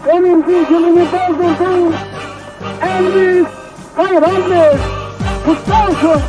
için benim zincirimi doldurdun. En büyük hayrandır. Kutlu olsun.